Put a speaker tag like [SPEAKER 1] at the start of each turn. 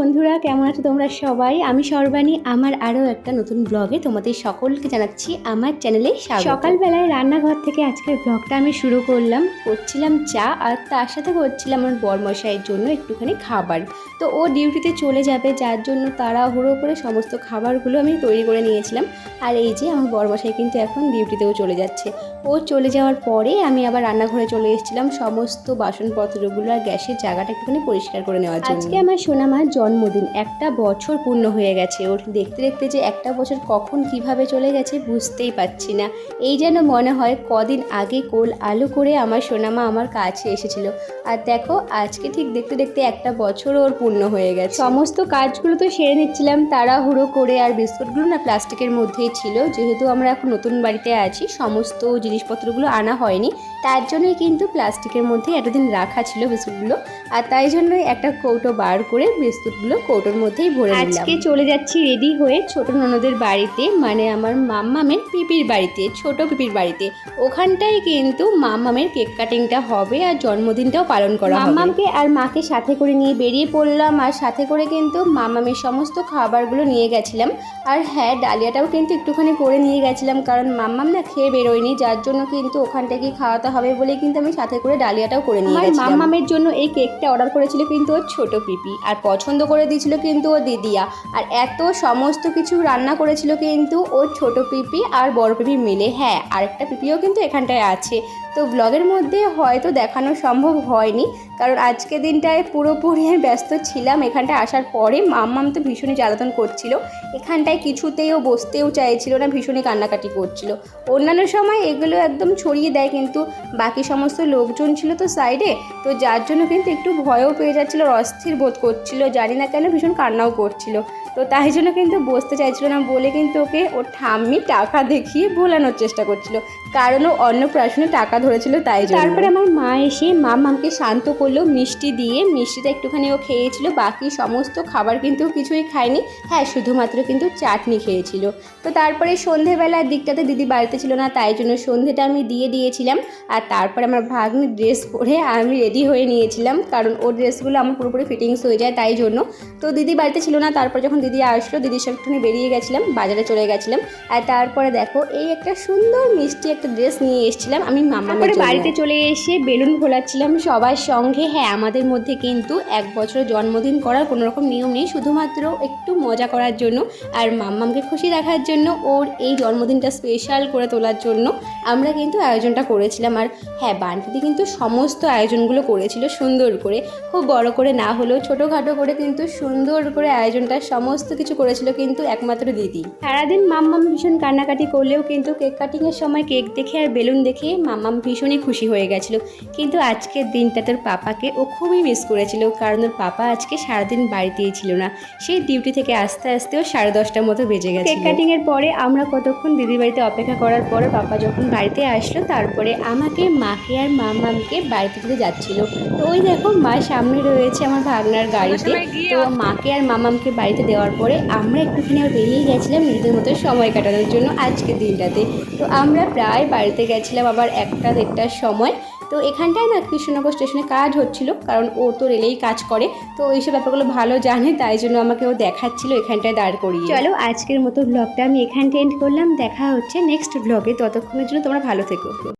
[SPEAKER 1] আছো তোমরা সবাই? আমি সর্বাণী, আমার আরও একটা নতুন ব্লগে তোমাদের সকলকে জানাচ্ছি আমার চ্যানেলে সকালবেলায় রান্নাঘর থেকে আজকের ব্লগটা আমি শুরু করলাম। করছিলাম চা আর তার সাথে করছিলাম আমার বরমশাইয়ের জন্য একটুখানি খাবার। তো ও ডিউটিতে চলে যাবে, যার জন্য তাড়াহুড়ো করে সমস্ত খাবারগুলো আমি তৈরি করে নিয়েছিলাম। আর এই যে আমার বরমশাই কিন্তু এখন ডিউটিতেও চলে যাচ্ছে। ও চলে যাওয়ার পরে আমি আবার রান্নাঘরে চলে এসেছিলাম। সমস্ত বাসনপত্রগুলো আর গ্যাসের জায়গাটা একটুখানি পরিষ্কার করে নেওয়ার জন্য। আজকে আমার সোনামার জন্মদিন। একটা বছর পূর্ণ হয়ে গেছে। ওর দেখতে দেখতে যে একটা বছর কখন কীভাবে চলে গেছে বুঝতেই পারছি না। এই যেন মনে হয় কদিন আগে কোল আলু করে আমার সোনামা আমার কাছে এসেছিল। আর দেখো, আজকে ঠিক দেখতে দেখতে একটা বছর ওর পূর্ণ হয়ে গেছে। সমস্ত কাজগুলো তো সেরে নিচ্ছিলাম, তাড়াহুড়ো করে, আর বিস্কুটগুলো না প্লাস্টিকের মধ্যেই ছিল। যেহেতু আমরা এখন নতুন বাড়িতে আছি, সমস্ত জিনিসপত্রগুলো আনা হয়নি। তার জন্যই কিন্তু প্লাস্টিকের মধ্যে এতদিন রাখা ছিল বিস্কুটগুলো। আর তাই জন্যই একটা কৌটো বার করে বিস্কুটগুলো কৌটোর মধ্যেই ভরে আজকে চলে যাচ্ছি রেডি হয়ে ছোট ননদের বাড়িতে মানে আমার মাম্মামের পিপির বাড়িতে ছোট পিপির বাড়িতে। ওখানটাই কিন্তু মাম্মামের কেক কাটিংটা হবে আর জন্মদিনটাও পালন করা হবে। মাম্মামকে আর মাকে সাথে করে নিয়ে বেরিয়ে পড়লাম আর সাথে করে কিন্তু মাম্মামের সমস্ত খাবারগুলো নিয়ে গেছিলাম। আর হ্যাঁ ডালিয়াটাও কিন্তু একটুখানি করে নিয়ে গেছিলাম কারণ মাম্মাম না খেয়ে বেরোয়নি যার জন্য কিন্তু ওখান থেকেই খাওয়াতে হবে বলে কিন্তু আমি সাথে করে ডালিয়াটাও করে নিয়ে গেছিলাম। মাম্মামের জন্য এই কেকটা অর্ডার করেছিল কিন্তু ওর ছোট পিপি আর পছন্দ করে দিয়েছিল কিন্তু ও দিদিয়া। আর এত সমস্ত কিছু রান্না করেছিল কিন্তু ওর ছোট পিপি আর বড় পিপি মিলে। হ্যাঁ আরেকটা পিপিও কিন্তু এখানটায় আছে। তো ব্লগের মধ্যে হয়তো দেখানো সম্ভব হয়নি, কারণ আজকে দিনটায় পুরোপুরি ব্যস্ত ছিলাম। এখানটায় আসার পরে মাম্মাম তো ভীষণই জ্বালাতন করছিল। এখানটায় কিছুতেই ও বসতেও চাইছিল না, ভীষণই কান্নাকাটি করছিল। অন্যান্য সময় এগুলো একদম ছড়িয়ে দেয় কিন্তু বাকি সমস্ত লোকজন ছিল তো সাইডে তো যার জন্য কিন্তু একটু ভয়ও পেয়ে যাচ্ছিল, অস্থির বোধ করছিল। জানি না কেন ভীষণ কান্নাও করছিল। তো তাই জন্য কিন্তু বসতে চাইছিল না বলে কিন্তু ওকে ওর ঠাম্মি টাকা দেখিয়ে ভোলানোর চেষ্টা করছিল। কারণ ও অন্নপ্রাশনে টাকা ধরেছিল তাই জন্য। তারপরে আমার মা এসে মা মামকে শান্ত করল, মিষ্টি দিয়ে। মিষ্টিটা একটুখানি ও খেয়েছিল, বাকি সমস্ত খাবার কিন্তু কিছুই খায়নি। হ্যাঁ শুধুমাত্র কিন্তু চাটনি খেয়েছিল। তো তারপরে সন্ধেবেলার দিকটাতে দিদি বাড়িতে ছিল না, তাই জন্য সন্ধেটা আমি দিয়ে দিয়েছিলাম। আর তারপরে আমার ভাগ্নি ড্রেস পরে আমি রেডি হয়ে নিয়েছিলাম, কারণ ওর ড্রেসগুলো আমার পুরোপুরি ফিটিংস হয়ে যায় তাই জন্য। তো দিদি বাড়িতে ছিল না, তারপর যখন দিদি আসলো দিদির সঙ্গে একটুখানি বেরিয়ে গেছিলাম বাজারে চলে গেছিলাম। আর তারপরে দেখো এই একটা সুন্দর মিষ্টি একটা ড্রেস নিয়ে এসেছিলাম আমি মামা বাড়িতে চলে এসে বেলুন ভোলাচ্ছিলাম সবার সঙ্গে। হ্যাঁ আমাদের মধ্যে কিন্তু এক বছর জন্মদিন করার কোনো রকম নিয়ম নেই শুধুমাত্র একটু মজা করার জন্য আর মাম্মামকে খুশি রাখার জন্য ওর এই জন্মদিনটা স্পেশাল করে তোলার জন্য আমরা কিন্তু আয়োজনটা করেছিলাম। আর হ্যাঁ বান্টিদি কিন্তু সমস্ত আয়োজনগুলো করেছিল সুন্দর করে। খুব বড় করে না হলেও ছোটোখাটো করে কিন্তু সুন্দর করে আয়োজনটা সমস্ত কিছু করেছিল কিন্তু একমাত্র দিদি। সারাদিন মাম্মাম ভীষণ কান্নাকাটি করলেও কিন্তু কেক কাটিংয়ের সময় কেক দেখে আর বেলুন দেখে মাম্মাম ভীষণই খুশি হয়ে গেছিল। কিন্তু আজকের দিনটা তোর পাপাকে ও খুবই মিস করেছিল কারণ ওর পাপা আজকে সারাদিন বাড়িতেই ছিল না। সেই ডিউটি থেকে আস্তে আসতেও সাড়ে দশটার মতো বেজে গেছে কেক কাটিংয়ের পরে আমরা কতক্ষণ দিদির বাড়িতে অপেক্ষা করার পরে পাপা যখন বাড়িতে আসলো তারপরে আমাকে মাকে আর মামামকে বাড়িতে দিতে যাচ্ছিল। তো ওই দেখো মা সামনে রয়েছে আমার ভাগনার গাড়িতে। তো মাকে আর মামামকে বাড়িতে দেওয়ার পরে আমরা একটুখানি আর বেরিয়ে গেছিলাম নিজেদের মতো সময় কাটানোর জন্য আজকের দিনটাতে। তো আমরা প্রায় বাড়িতে গেছিলাম আবার একটা দেড়টার সময়। তো এখানটায় না কৃষ্ণনগর স্টেশনে কাজ হচ্ছিল, কারণ ও তো রেলেই কাজ করে। তো এইসব ব্যাপারগুলো ভালো জানে, তাই জন্য আমাকে ও দেখাচ্ছিল, এখানটায় দাঁড় করিয়ে। চলো আজকের মতো ব্লগটা আমি এখানটা এন্ড করলাম। দেখা হচ্ছে নেক্সট ব্লগে ততক্ষণের জন্য তোমরা ভালো থেকো।